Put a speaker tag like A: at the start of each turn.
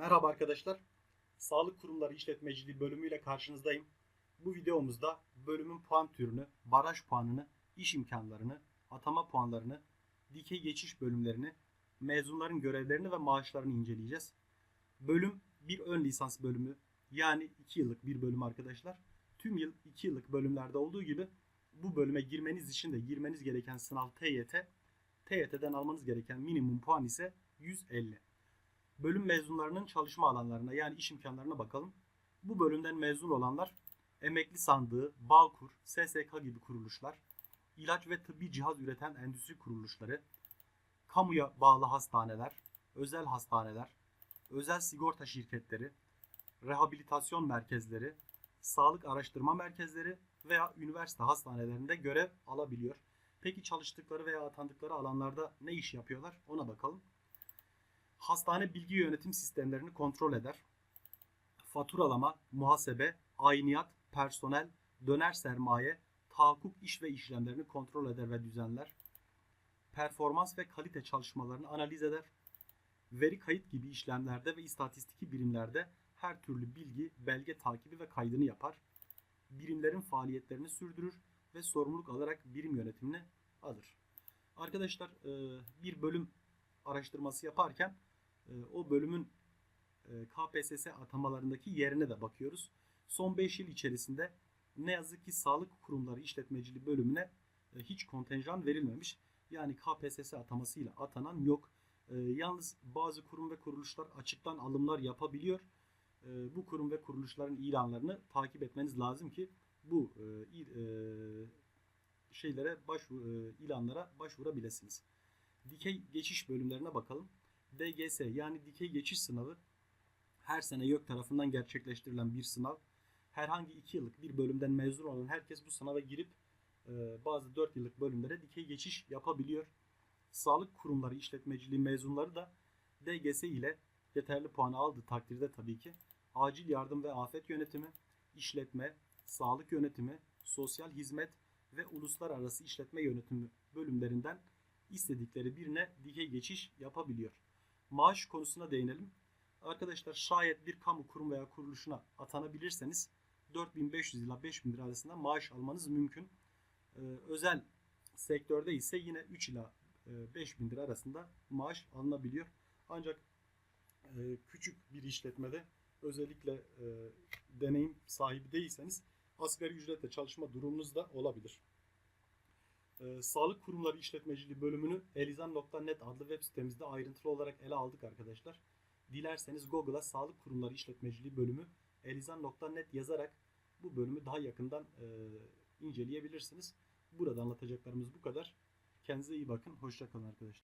A: Merhaba arkadaşlar. Sağlık Kurumları İşletmeciliği bölümüyle karşınızdayım. Bu videomuzda bölümün puan türünü, baraj puanını, iş imkanlarını, atama puanlarını, dikey geçiş bölümlerini, mezunların görevlerini ve maaşlarını inceleyeceğiz. Bölüm bir ön lisans bölümü yani 2 yıllık bir bölüm arkadaşlar. Tüm yıl 2 yıllık bölümlerde olduğu gibi bu bölüme girmeniz için de girmeniz gereken sınav TYT, TYT'den almanız gereken minimum puan ise 150 bölüm mezunlarının çalışma alanlarına yani iş imkanlarına bakalım. Bu bölümden mezun olanlar emekli sandığı, Bağkur, SSK gibi kuruluşlar, ilaç ve tıbbi cihaz üreten endüstri kuruluşları, kamuya bağlı hastaneler, özel hastaneler, özel sigorta şirketleri, rehabilitasyon merkezleri, sağlık araştırma merkezleri veya üniversite hastanelerinde görev alabiliyor. Peki çalıştıkları veya atandıkları alanlarda ne iş yapıyorlar? Ona bakalım hastane bilgi yönetim sistemlerini kontrol eder. Faturalama, muhasebe, ayniyat, personel, döner sermaye, tahakkuk iş ve işlemlerini kontrol eder ve düzenler. Performans ve kalite çalışmalarını analiz eder. Veri kayıt gibi işlemlerde ve istatistiki birimlerde her türlü bilgi, belge takibi ve kaydını yapar. Birimlerin faaliyetlerini sürdürür ve sorumluluk alarak birim yönetimini alır. Arkadaşlar bir bölüm araştırması yaparken o bölümün e, KPSS atamalarındaki yerine de bakıyoruz. Son 5 yıl içerisinde ne yazık ki sağlık kurumları işletmeciliği bölümüne e, hiç kontenjan verilmemiş. Yani KPSS atamasıyla atanan yok. Yalnız bazı kurum ve kuruluşlar açıktan alımlar yapabiliyor. Bu kurum ve kuruluşların ilanlarını takip etmeniz lazım ki bu şeylere başvuru, ilanlara başvurabilirsiniz. Dikey geçiş bölümlerine bakalım. DGS yani dikey geçiş sınavı her sene YÖK tarafından gerçekleştirilen bir sınav. Herhangi 2 yıllık bir bölümden mezun olan herkes bu sınava girip e, bazı 4 yıllık bölümlere dikey geçiş yapabiliyor. Sağlık kurumları işletmeciliği mezunları da DGS ile yeterli puanı aldığı takdirde tabii ki acil yardım ve afet yönetimi, işletme, sağlık yönetimi, sosyal hizmet ve uluslararası işletme yönetimi bölümlerinden istedikleri birine dikey geçiş yapabiliyor. Maaş konusuna değinelim. Arkadaşlar şayet bir kamu kurum veya kuruluşuna atanabilirseniz 4500 ila 5000 lira arasında maaş almanız mümkün. Ee, özel sektörde ise yine 3 ila 5000 lira arasında maaş alınabiliyor. Ancak e, küçük bir işletmede özellikle e, deneyim sahibi değilseniz asgari ücretle çalışma durumunuz da olabilir. Ee, Sağlık Kurumları İşletmeciliği bölümünü elizan.net adlı web sitemizde ayrıntılı olarak ele aldık arkadaşlar. Dilerseniz Google'a Sağlık Kurumları İşletmeciliği bölümü elizan.net yazarak bu bölümü daha yakından e, inceleyebilirsiniz. Burada anlatacaklarımız bu kadar. Kendinize iyi bakın. Hoşçakalın arkadaşlar.